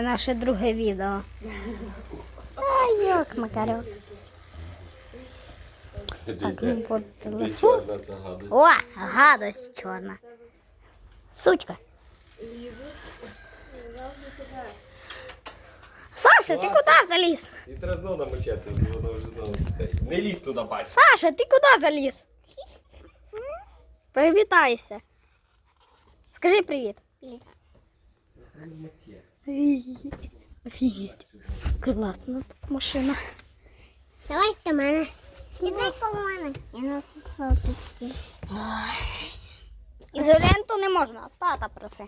Наше друге відео. Ай, йок, Макарьок. Так, ну от телефон. Чорна це гадость. О, гадость чорна. Сучка. Саша, ти куди заліз? І треба знову намочати, воно вже знову стоїть. Не лізь туди, бать. Саша, ти куди заліз? Привітайся. Скажи привіт. Офігеть. Класна тут машина. Давай до мене. Коло мене. Я на соточці. Ізоленту не можна, тата проси.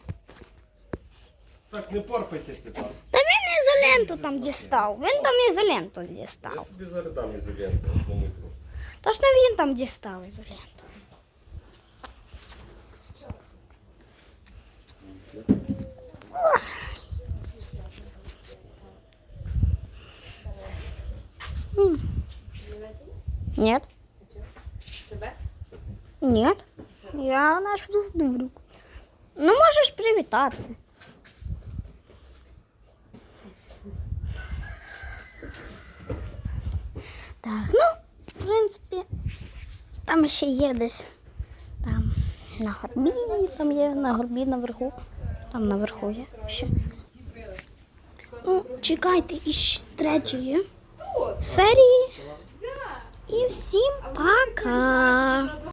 Так, не порпайте, Степан. Та він ізоленту там дістав. Він там ізоленту Я дістав. тобі зараз дам ізоленту. То ж не він там дістав ізоленту. Нет. Нет. Я наш вдруг. Ну, можеш привітатися. Так, ну, в принципі, там ще є десь. Там на горбі, там є на горбі наверху. Там наверху є ще. Ну, чекайте із третьої серії. І всім пока!